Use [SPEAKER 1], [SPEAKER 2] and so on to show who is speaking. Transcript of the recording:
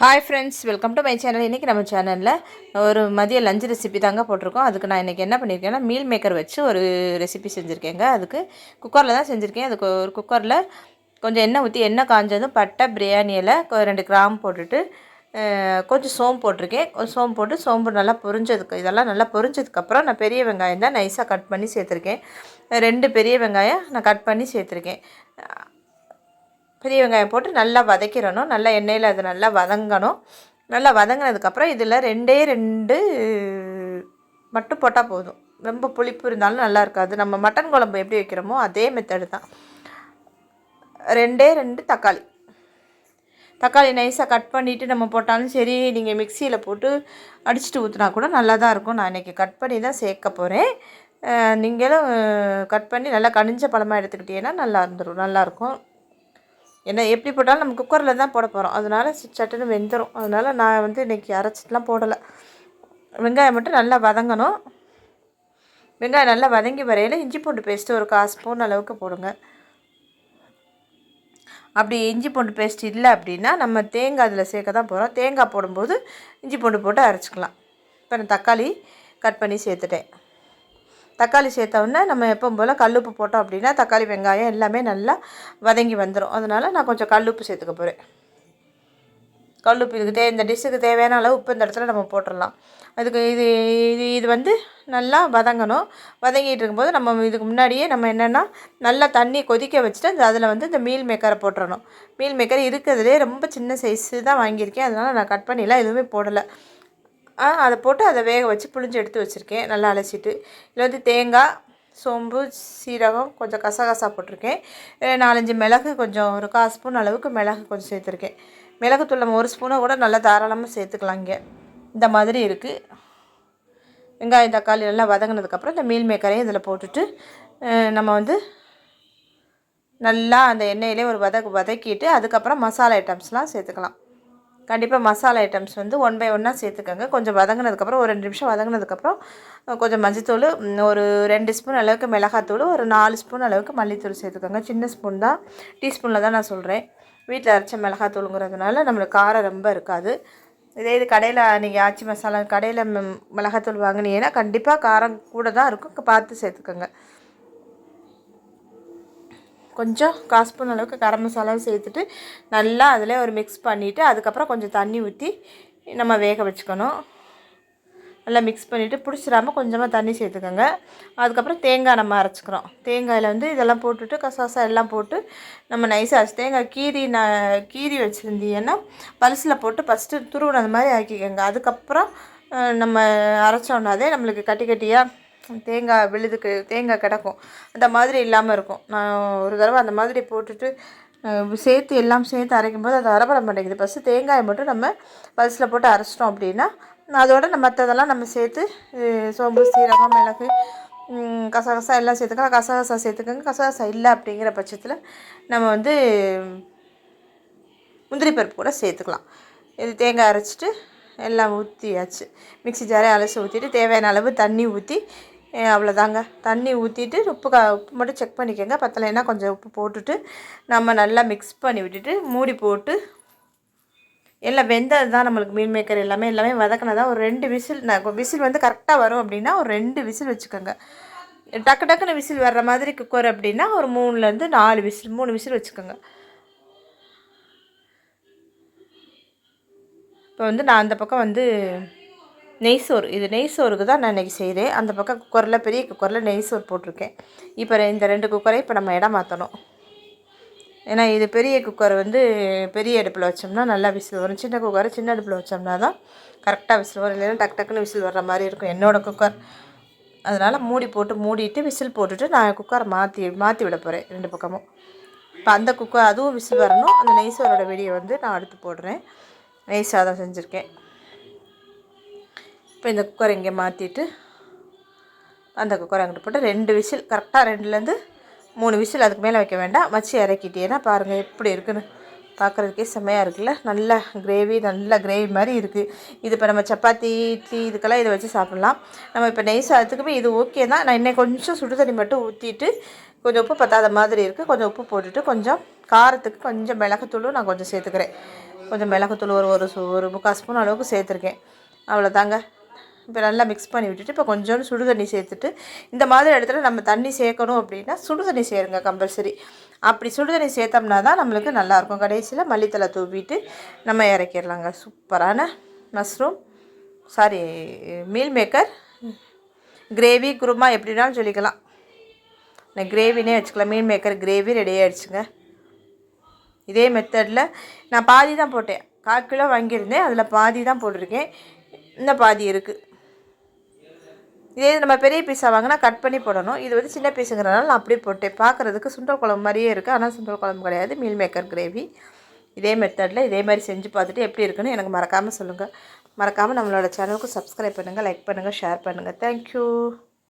[SPEAKER 1] Hi friends welcome to my channel இன்றைக்கி நம்ம சேனலில் ஒரு மதிய லஞ்ச் ரெசிபி தாங்க போட்டிருக்கோம். அதுக்கு நான் இன்றைக்கி என்ன பண்ணியிருக்கேன்னா மீல் மேக்கர் வச்சு ஒரு ரெசிபி செஞ்சுருக்கேங்க. அதுக்கு குக்கரில் தான் செஞ்சுருக்கேன். அதுக்கு ஒரு குக்கரில் கொஞ்சம் எண்ணெய் ஊற்றி எண்ணெய் காஞ்சதும் பட்டை பிரியாணியில் ரெண்டு கிராம் போட்டுட்டு கொஞ்சம் சோம்பு போட்டிருக்கேன். சோம்பு போட்டு சோம்பு நல்லா பொரிஞ்சதுக்கு இதெல்லாம் நல்லா பொரிஞ்சதுக்கப்புறம் நான் பெரிய வெங்காயம் தான் நைஸாக கட் பண்ணி சேர்த்துருக்கேன். ரெண்டு பெரிய வெங்காயம் நான் கட் பண்ணி சேர்த்துருக்கேன். பெரிய வெங்காயம் போட்டு நல்லா வதக்கிடணும் நல்லா எண்ணெயில் அது நல்லா வதங்கணும். நல்லா வதங்கினதுக்கப்புறம் இதில் ரெண்டே ரெண்டு மட்டும் போட்டால் போதும். ரொம்ப புளிப்பு இருந்தாலும் நல்லா இருக்காது. நம்ம மட்டன் குழம்பு எப்படி வைக்கிறோமோ அதே மெத்தடு தான். ரெண்டே ரெண்டு தக்காளி. தக்காளி நைஸாக கட் பண்ணிவிட்டு நம்ம போட்டாலும் சரி நீங்கள் மிக்சியில் போட்டு அடிச்சுட்டு ஊற்றினா கூட நல்லா தான் இருக்கும். நான் இன்றைக்கி கட் பண்ணி தான் சேர்க்க போகிறேன் நீங்களும் கட் பண்ணி நல்லா கனிஞ்ச பழமாக எடுத்துக்கிட்டீங்கன்னா நல்லா இருந்துடும் நல்லாயிருக்கும் என்ன எப்படி போட்டாலும் நம்ம குக்கரில் தான் போட போகிறோம் அதனால சட்டுன்னு வெந்துடும் அதனால நான் வந்து இன்றைக்கி அரைச்சிட்டுலாம் போடலை. வெங்காயம் மட்டும் நல்லா வதங்கணும். வெங்காயம் நல்லா வதங்கி வரையில் இஞ்சி பூண்டு பேஸ்ட்டு ஒரு கால் ஸ்பூன் அளவுக்கு போடுங்க. அப்படி இஞ்சி பூண்டு பேஸ்ட் இல்லை அப்படின்னா நம்ம தேங்காய் அதில் சேர்க்க தான் போகிறோம் தேங்காய் போடும்போது இஞ்சி பூண்டு போட்டு அரைச்சிக்கலாம். இப்போ நான் தக்காளி கட் பண்ணி சேர்த்துட்டேன். தக்காளி சேர்த்த நம்ம எப்பவும் போல் கல்லுப்பு போட்டோம் அப்படின்னா தக்காளி வெங்காயம் எல்லாமே நல்லா வதங்கி வந்துடும் அதனால் நான் கொஞ்சம் கல்லுப்பு சேர்த்துக்க போகிறேன் கல்லுப்பு இதுக்கு தே இந்த டிஷ்ஷுக்கு தேவையான அளவு உப்பு இந்த இடத்துல நம்ம போட்டுடலாம். அதுக்கு இது இது இது வந்து நல்லா வதங்கணும். வதங்கிட்டு இருக்கும்போது நம்ம இதுக்கு முன்னாடியே நம்ம என்னென்னா நல்லா தண்ணி கொதிக்க வச்சுட்டு அந்த அதில் வந்து இந்த மீல் மேக்கரை போட்டுறணும். மீல் மேக்கர் இருக்கிறதுலே ரொம்ப சின்ன சைஸு தான் வாங்கியிருக்கேன். அதனால் நான் கட் பண்ணிலாம் எதுவுமே போடலை. அதை போட்டு அதை வேக வச்சு புளிஞ்சு எடுத்து வச்சுருக்கேன். நல்லா அலசிட்டு. இதில் வந்து தேங்காய் சோம்பு சீரகம் கொஞ்சம் கசகசா போட்டிருக்கேன். நாலஞ்சு மிளகு கொஞ்சம் ஒரு கால் ஸ்பூன் அளவுக்கு மிளகு கொஞ்சம் சேர்த்துருக்கேன். மிளகு நம்ம ஒரு ஸ்பூனை கூட நல்லா தாராளமாக சேர்த்துக்கலாம் இங்கே. இந்த மாதிரி இருக்குது வெங்காயம் தக்காளி எல்லாம் வதங்கினதுக்கப்புறம் இந்த மீல் மேக்கரையும் இதில் போட்டுட்டு நம்ம வந்து நல்லா அந்த எண்ணெயிலே ஒரு வதக்கு வதக்கிட்டு அதுக்கப்புறம் மசாலா ஐட்டம்ஸ்லாம் சேர்த்துக்கலாம். கண்டிப்பாக மசாலா ஐட்டம்ஸ் வந்து ஒன் பை ஒன்னாக சேர்த்துக்கோங்க. கொஞ்சம் வதங்கினதுக்கப்புறம் ஒரு ரெண்டு நிமிஷம் வதங்கினதுக்கப்புறம் கொஞ்சம் மஞ்சத்தூள் ஒரு ரெண்டு ஸ்பூன் அளவுக்கு மிளகாத்தூள் ஒரு நாலு ஸ்பூன் அளவுக்கு மல்லித்தூள் சேர்த்துக்கோங்க. சின்ன ஸ்பூன் தான் டீஸ்பூனில் தான் நான் சொல்கிறேன் வீட்டில் அரைச்ச மிளகாத்தூளுங்கிறதுனால நம்மளுக்கு காரம் ரொம்ப இருக்காது. இதே இது கடையில் நீங்கள் ஆச்சி மசாலா கடையில் மிளகாத்தூள் வாங்கினீங்கன்னா கண்டிப்பாக காரம் கூட தான் இருக்கும். பார்த்து சேர்த்துக்கோங்க. கொஞ்சம் கால் அளவுக்கு கரம் மசாலாவும் சேர்த்துட்டு நல்லா அதில் ஒரு மிக்ஸ் பண்ணிவிட்டு அதுக்கப்புறம் கொஞ்சம் தண்ணி ஊற்றி நம்ம வேக வச்சுக்கணும். நல்லா மிக்ஸ் பண்ணிவிட்டு பிடிச்சிடாம கொஞ்சமாக தண்ணி சேர்த்துக்கோங்க. அதுக்கப்புறம் தேங்காய் நம்ம அரைச்சிக்கிறோம். தேங்காயில் வந்து இதெல்லாம் போட்டுட்டு கசாசா எல்லாம் போட்டு நம்ம நைஸாக அரைச்சி தேங்காய் கீரி நான் கீரி வச்சுருந்தீங்கன்னா பல்சில் போட்டு ஃபஸ்ட்டு துருவுன அந்த மாதிரி ஆக்கிக்கோங்க. அதுக்கப்புறம் நம்ம அரைச்சோன்னாதே நம்மளுக்கு கட்டி கட்டியாக தேங்காய் விழுதுக்கு தேங்காய் கிடக்கும். அந்த மாதிரி இல்லாமல் இருக்கும். நான் ஒரு தடவை அந்த மாதிரி போட்டுட்டு சேர்த்து எல்லாம் சேர்த்து அரைக்கும் போது அது அரைப்பட மாட்டேங்குது. ஃபஸ்ட்டு தேங்காயை மட்டும் நம்ம பல்ஸில் போட்டு அரைச்சிட்டோம் அப்படின்னா அதோட நம்ம மற்றதெல்லாம் நம்ம சேர்த்து சோம்பு சீரகம் மிளகு கசகசா எல்லாம் சேர்த்துக்கலாம். கசகசா சேர்த்துக்கோங்க. கசகசா இல்லை அப்படிங்கிற பட்சத்தில் நம்ம வந்து முந்திரி பருப்பு கூட சேர்த்துக்கலாம். இது தேங்காய் அரைச்சிட்டு எல்லாம் ஊற்றியாச்சு மிக்சி ஜாரே அலசி ஊற்றிட்டு தேவையான அளவு தண்ணி ஊற்றி அவ்வளோதாங்க. தண்ணி ஊற்றிட்டு உப்பு க உப்பு மட்டும் செக் பண்ணிக்கோங்க. பத்தலைன்னா கொஞ்சம் உப்பு போட்டுட்டு நம்ம நல்லா மிக்ஸ் பண்ணி விட்டுட்டு மூடி போட்டு எல்லாம் வெந்தது தான் நம்மளுக்கு மீன் மேக்கர் எல்லாமே. எல்லாமே வதக்கினதான் ஒரு ரெண்டு விசில் நான் விசில் வந்து கரெக்டாக வரும் அப்படின்னா ஒரு ரெண்டு விசில் வச்சுக்கோங்க. டக்கு டக்குன்னு விசில் வர்ற மாதிரி குக்கர் அப்படின்னா ஒரு மூணுலேருந்து நாலு விசில் மூணு விசில் வச்சுக்கோங்க. இப்போ வந்து நான் அந்த பக்கம் வந்து நெய் சோறு இது நெய் சோறுக்கு தான் நான் இன்றைக்கி செய்கிறேன் அந்த பக்கம் குக்கரில் பெரிய குக்கரில் நெய் சோறு போட்டிருக்கேன். இப்போ இந்த ரெண்டு குக்கரை இப்போ நம்ம இடம் மாற்றணும் ஏன்னா இது பெரிய குக்கர் வந்து பெரிய அடுப்பில் வச்சோம்னா நல்லா விசில் வரும். சின்ன குக்கரை சின்ன அடுப்பில் வச்சோம்னா தான் கரெக்டாக விசில் வரும். இல்லைன்னா டக்கு டக்குன்னு விசில் வர்ற மாதிரி இருக்கும் என்னோடய குக்கர். அதனால் மூடி போட்டு மூடிட்டு விசில் போட்டுட்டு நான் குக்கரை மாற்றி மாற்றி விட போகிறேன் ரெண்டு பக்கமும். இப்போ அந்த குக்கர் அதுவும் விசில் வரணும். அந்த நெய் சோறோட வெடியை வந்து நான் அடுத்து போடுறேன். நெய் சாதம் செஞ்சுருக்கேன். இப்போ இந்த குக்கரை இங்கே மாற்றிட்டு அந்த குக்கரை அங்கிட்டு போட்டு ரெண்டு விசில் கரெக்டாக ரெண்டுலேருந்து மூணு விசில் அதுக்கு மேலே வைக்க வேண்டாம். வச்சு இறக்கிட்டேன்னா பாருங்கள் எப்படி இருக்குன்னு. பார்க்குறதுக்கே செம்மையாக இருக்குல்ல? நல்ல கிரேவி நல்ல கிரேவி மாதிரி இருக்குது இது இப்போ நம்ம சப்பாத்தி இட்லி இதுக்கெல்லாம் இதை வச்சு சாப்பிட்லாம். நம்ம இப்போ நெய் சாதத்துக்குமே இது ஓகே தான். நான் இன்னும் கொஞ்சம் சுடு தண்ணி மட்டும் ஊற்றிட்டு கொஞ்சம் உப்பு பத்தாத மாதிரி இருக்குது கொஞ்சம் உப்பு போட்டுட்டு கொஞ்சம் காரத்துக்கு கொஞ்சம் மிளகுத்தூளும் நான் கொஞ்சம் சேர்த்துக்கிறேன். கொஞ்சம் மிளகுத்தூள் ஒரு ஒரு ஒரு முக்கால் ஸ்பூன் அளவுக்கு சேர்த்துருக்கேன். அவ்வளோதாங்க. இப்போ நல்லா மிக்ஸ் பண்ணி விட்டுட்டு இப்போ கொஞ்சோண்டு சுடு தண்ணி சேர்த்துட்டு இந்த மாதிரி இடத்துல நம்ம தண்ணி சேர்க்கணும் அப்படின்னா சுடு தண்ணி சேருங்க கம்பல்சரி அப்படி சுடு தண்ணி சேர்த்தோம்னா தான் நம்மளுக்கு நல்லாயிருக்கும். கடைசியில் மல்லித்தலை தூவிட்டு நம்ம இறக்கிடலாங்க. சூப்பரான mushroom sorry meal maker gravy kurma எப்படினாலும் சொல்லிக்கலாம். நான் கிரேவினே வச்சுக்கலாம். மீன் மேக்கர் கிரேவி ரெடி ஆகிடுச்சுங்க இதே மெத்தடில் நான் பாதி தான் போட்டேன். கால் கிலோ வாங்கியிருந்தேன். அதில் பாதி தான் போட்டிருக்கேன். இந்த பாதி இருக்குது இதே இது நம்ம பெரிய பீஸாக வாங்கினா கட் பண்ணி போடணும். இது வந்து சின்ன பீஸுங்கிறனால நான் அப்படியே போட்டேன். பார்க்குறதுக்கு சுண்டல் குழம்பு மாதிரியே இருக்குது ஆனால் சுண்டல் குழம்பு கிடையாது. Meal maker gravy. இதே மெத்தடில் இதே மாதிரி செஞ்சு பார்த்துட்டு எப்படி இருக்குன்னு எனக்கு மறக்காமல் சொல்லுங்கள் மறக்காமல் நம்மளோட சேனலுக்கு சப்ஸ்கிரைப் பண்ணுங்கள் லைக் பண்ணுங்கள் ஷேர் பண்ணுங்கள் தேங்க்யூ